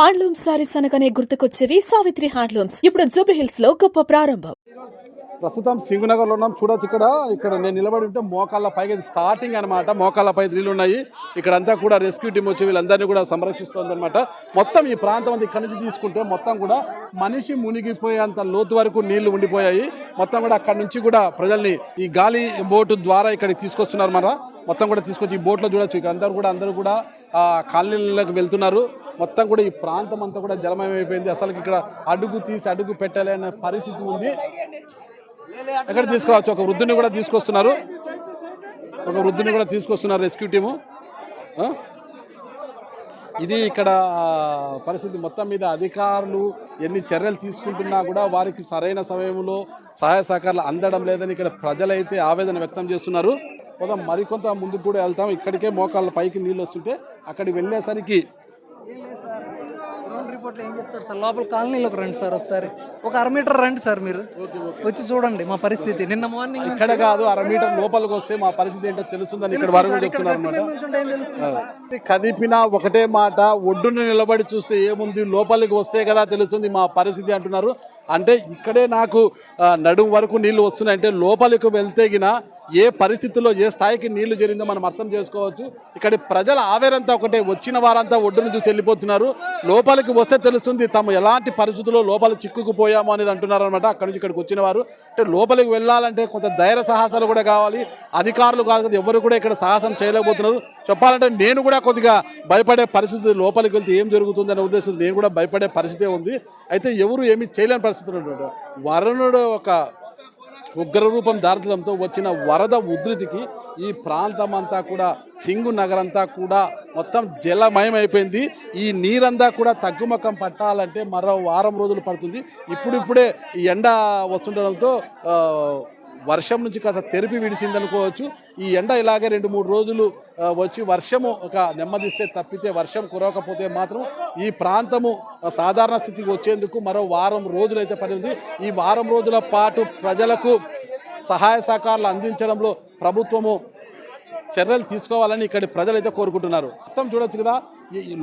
Handloom saris అనగానే గుర్తుకొచ్చేవి. Savitri handlooms. ఇప్పుడు జూబి హిల్స్లో గొప్ప ప్రారంభం. ప్రస్తుతం సింగునగర్లో ఉన్నాం. చూడొచ్చు ఇక్కడ. ఇక్కడ నేను నిలబడి ఉంటే మోకాళ్ళ పైకి స్టార్టింగ్ అనమాట మోకాళ్ళ పై నీళ్ళు ఉన్నాయి. ఇక్కడంతా కూడా రెస్క్యూ టీం వచ్చి వీళ్ళందరినీ కూడా సంరక్షిస్తుంది అనమాట మొత్తం ఈ ప్రాంతం అంతా ఇక్కడ నుంచి తీసుకుంటే మొత్తం కూడా మనిషి మునిగిపోయేంత లోతు వరకు నీళ్ళు ఉండిపోయాయి. మొత్తం కూడా అక్కడ నుంచి కూడా ప్రజల్ని ఈ గాలి బోటు ద్వారా ఇక్కడికి తీసుకొస్తున్నారు మన మొత్తం కూడా తీసుకొచ్చి ఈ బోట్లో చూడొచ్చు. ఇక్కడ అందరూ కూడా అందరూ కూడా కాలనీలకు వెళ్తున్నారు. మొత్తం కూడా ఈ ప్రాంతం అంతా కూడా జలమయమైపోయింది. అసలు ఇక్కడ అడుగు తీసి అడుగు పెట్టలేని పరిస్థితి ఉంది. ఎక్కడ తీసుకురావచ్చు? ఒక వృద్ధుని కూడా తీసుకొస్తున్నారు. ఒక వృద్ధుని కూడా తీసుకొస్తున్నారు రెస్క్యూ టీము. ఇది ఇక్కడ పరిస్థితి మొత్తం మీద అధికారులు ఎన్ని చర్యలు తీసుకుంటున్నా కూడా వారికి సరైన సమయంలో సహాయ సహకారాలు అందడం లేదని ఇక్కడ ప్రజలైతే ఆవేదన వ్యక్తం చేస్తున్నారు. పోదాం మరికొంత ముందుకు కూడా వెళ్తాం. ఇక్కడికే మోకాళ్ళ పైకి నీళ్ళు వస్తుంటే అక్కడికి వెళ్ళేసరికి రిపోర్ట్లో ఏం చెప్తారు సార్? లోపల కాలనీలోకి రండి సార్ ఒకసారి. ఒక అర మీటర్ రండి సార్ మీరు. వచ్చి చూడండి మా పరిస్థితి. నిన్న మార్నింగ్ ఇక్కడ కాదు అర మీటర్ లోపలికి వస్తే మా పరిస్థితి ఏంటో తెలుస్తుందని ఇక్కడ వరకు చెప్తున్నారు కదిపిన ఒకటే మాట ఒడ్డున నిలబడి చూస్తే ఏముంది లోపలికి వస్తే కదా తెలుస్తుంది మా పరిస్థితి అంటున్నారు. అంటే ఇక్కడే నాకు ఆ, నడుం వరకు నీళ్ళు వస్తున్నాయి అంటే లోపలికి వెళ్తే ఏ పరిస్థితుల్లో ఏ స్థాయికి నీళ్ళు జరిగిందో మనం అర్థం చేసుకోవచ్చు. ఇక్కడ ప్రజల ఆవేరంతా ఒకటే వచ్చిన వారంతా ఒడ్డును చూసి వెళ్ళిపోతున్నారు. లోపలికి వస్తే తెలుస్తుంది తాము ఎలాంటి పరిస్థితుల్లో లోపల చిక్కుకుపోయాము అనేది అంటున్నారు అనమాట అక్కడి నుంచి ఇక్కడికి వచ్చిన వారు. అంటే లోపలికి వెళ్ళాలంటే కొంత ధైర్య సాహసాలు కూడా కావాలి. అధికారులు కాదు కదా ఎవరు కూడా ఇక్కడ సాహసం చేయలేకపోతున్నారు. చెప్పాలంటే నేను కూడా కొద్దిగా భయపడే పరిస్థితి లోపలికి వెళ్తే ఏం జరుగుతుంది అనే ఉద్దేశం నేను కూడా భయపడే పరిస్థితే ఉంది. అయితే ఎవరు ఏమీ చేయలేని పరిస్థితులు వరుణుడు ఒక ఉగ్రరూపం దాల్చడంతో వచ్చిన వరద ఉధృతికి ఈ ప్రాంతం అంతా కూడా సింగు నగరంతా కూడా మొత్తం జలమయం అయిపోయింది ఈ నీరంతా కూడా తగ్గుముఖం పట్టాలంటే మరో వారం రోజులు పడుతుంది. ఇప్పుడిప్పుడే ఈ ఎండ వస్తుండడంతో వర్షం నుంచి కాస్త తెరిపి విడిసింది అనుకోవచ్చు ఈ ఎండ ఇలాగే రెండు మూడు రోజులు వచ్చి వర్షము ఒక నెమ్మదిస్తే తప్పితే వర్షం కురవకపోతే మాత్రం ఈ ప్రాంతము సాధారణ స్థితికి వచ్చేందుకు మరో వారం రోజులు అయితే పడింది ఈ వారం రోజుల పాటు ప్రజలకు సహాయ సహకారాలు అందించడంలో ప్రభుత్వము చర్యలు తీసుకోవాలని ఇక్కడ ప్రజలైతే కోరుకుంటున్నారు. మొత్తం చూడొచ్చు కదా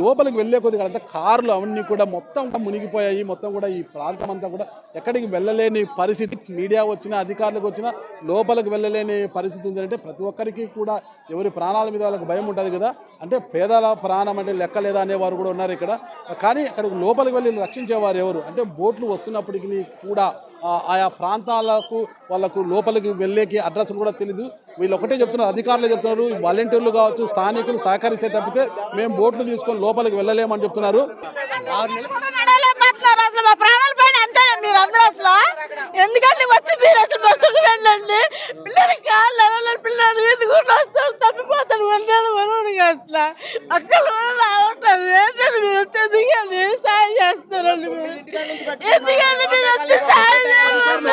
లోపలికి వెళ్ళే కొద్ది అంతా కార్లు అవన్నీ కూడా మొత్తం మునిగిపోయాయి. మొత్తం కూడా ఈ ప్రాంతం అంతా కూడా ఎక్కడికి వెళ్ళలేని పరిస్థితి. మీడియా వచ్చినా అధికారులకు వచ్చినా లోపలికి వెళ్ళలేని పరిస్థితి ఉందంటే ప్రతి ఒక్కరికి కూడా ఎవరి ప్రాణాల మీద వాళ్ళకి భయం ఉంటుంది కదా. అంటే పేదల ప్రాణం అంటే లెక్క లేదా అనేవారు కూడా ఉన్నారు ఇక్కడ. కానీ అక్కడికి లోపలికి వెళ్ళి రక్షించేవారు ఎవరు? అంటే బోట్లు వస్తున్నప్పటికీ కూడా ఆయా ప్రాంతాలకు వాళ్ళకు లోపలికి వెళ్ళేకి అడ్రస్ కూడా తెలీదు. వీళ్ళు ఒకటే చెప్తున్నారు అధికారులు చెప్తున్నారు. వాలంటీర్లు కావచ్చు స్థానికులు సహకరిస్తే తప్పితే మేము బోట్లు తీసుకొని లోపలికి వెళ్ళలేమని చెప్తున్నారు. కూడా నడవలేకపోతున్నారు అసలు మా ప్రాణాల పైన అంతే మీరు అందరూ అసలు. ఎందుకంటే వచ్చి మీరు అసలు బస్సుకు వెళ్ళండి. పిల్లలకి కాళ్ళు పిల్లలు ఎదుగుంటూ వస్తాడు? తప్పిపోతాడు వండాలి మనోడికి అసలు. అక్కలు రావట్లేదు. ఏంటంటే మీరు వచ్చి ఎందుకండి సాయం చేస్తారండి ఎందుకంటే మీరు వచ్చి సాయం చేయాలండి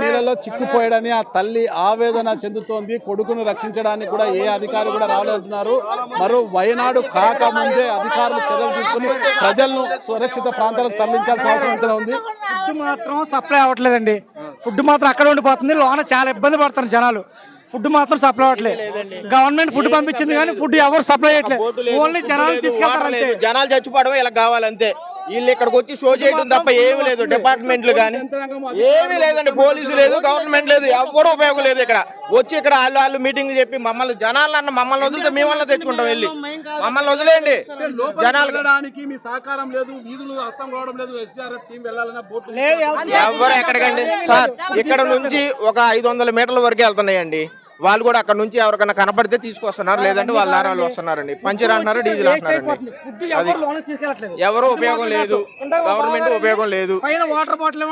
నీళ్ళలో చిక్కుపోయాడని ఆ తల్లి ఆవేదన చెందుతోంది. కొడుకును రక్షించడానికి కూడా ఏ అధికారి కూడా రాలేదంటున్నారు. మరో వయనాడు కాకముందే అధికారులు చర్యలు తీసుకుని ప్రజలను సురక్షిత ప్రాంతాలకు తరలించాల్సిన అవసరం ఉంది. ఫుడ్ మాత్రం సప్లై అవ్వట్లేదండి. ఫుడ్ మాత్రం అక్కడ ఉండిపోతుంది. లోన చాలా ఇబ్బంది పడుతున్నారు జనాలు. ఫుడ్ మాత్రం సప్లై అవ్వట్లేదు. గవర్నమెంట్ ఫుడ్ పంపించింది కానీ ఫుడ్ ఎవరు సప్లై బోటు చేయట్లేదు లేదు, ఓన్లీ జనాలు తీసుకెళ్తారు. జనాలు చచ్చిపోవడం ఇలా కావాలంతే. వీళ్ళు ఇక్కడికి వచ్చి షో చేయడం తప్ప ఏమీ లేదు డిపార్ట్మెంట్లు కానీ ఏమీ లేదండి పోలీసు లేదు గవర్నమెంట్ లేదు ఎవరు ఉపయోగం లేదు ఇక్కడ. వచ్చి ఇక్కడ వాళ్ళు వాళ్ళు మీటింగ్లు చెప్పి మమ్మల్ని జనాలన్న మమ్మల్ని వదిలితే మేము వల్ల తెచ్చుకుంటాం వెళ్ళి. మమ్మల్ని వదిలేయండి. జనాలు మీ సహకారం లేదు వీధులు అర్థం కావడం లేదు ఎస్డిఆర్ఎఫ్ టీం వెళ్ళాలన్నా బోట్లు ఎవరు ఎక్కడికండి? సార్ ఇక్కడ నుంచి ఒక ఐదు వందల మీటర్ల వరకు వెళ్తున్నాయండి. వాళ్ళు కూడా అక్కడ నుంచి ఎవరికైనా కనపడితే తీసుకొస్తున్నారు లేదంటే వాళ్ళ దారి వాళ్ళు వస్తున్నారండి. పంచర్ అంటున్నారు డీజిల్ అంటున్నారండి. అది ఎవరు ఉపయోగం లేదు. గవర్నమెంట్ ఉపయోగం లేదు. వాటర్ బాటిల్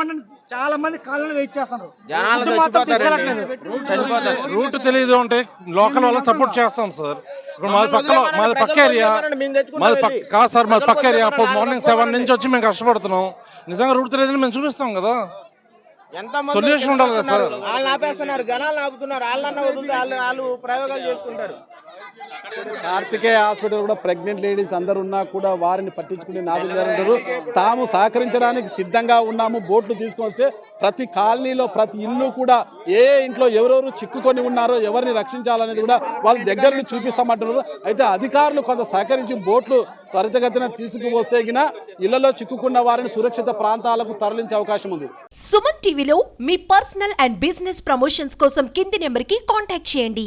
చాలా మంది కాలంలో వెయిట్ చేస్తున్నారు. జనాలు. చచ్చిపోతారు. రూట్ తెలియదు అంటే లోకల్ వాళ్ళని సపోర్ట్ చేస్తాం సార్ ఇప్పుడు మాది పక్క మాది పక్క ఏరియా. మాది పక్క కాదు సార్ మాది పక్క ఏరియా. మార్నింగ్ సెవెన్ నుంచి వచ్చి మేము కష్టపడుతున్నాం. నిజంగా రూట్ తెలియదని మేము చూపిస్తాం కదా. ఎంత Solution ఉండాలి కదా సార్. వాళ్ళు ఆపేస్తున్నారు జనాలు ఆపుతున్నారు వాళ్ళన్న వదిలితే వాళ్ళు వాళ్ళు ప్రయోగాలు చేసుకుంటారు కార్తికేయ హాస్పిటల్ కూడా ప్రెగ్నెంట్ లేడీస్ అందరు ఉన్నా కూడా వారిని పట్టించుకునే నాదులు తాము సహకరించడానికి సిద్ధంగా ఉన్నాము. బోట్లు తీసుకొస్తే ప్రతి కాలనీలో ప్రతి ఇల్లు కూడా ఏ ఇంట్లో ఎవరెవరు చిక్కుకొని ఉన్నారో ఎవరిని రక్షించాలనేది కూడా వాళ్ళ దగ్గర నుండి చూపిస్తామంటున్నారు. అయితే అధికారులు కొంత సహకరించి బోట్లు త్వరితగతిన తీసుకువస్తే గిన ఇళ్ళలో చిక్కుకున్న వారిని సురక్షిత ప్రాంతాలకు తరలించే అవకాశం ఉంది. సుమన్ టీవీలో మీ పర్సనల్ అండ్ బిజినెస్ ప్రమోషన్స్ కోసం కింది నెంబర్కి కాంటాక్ట్ చేయండి.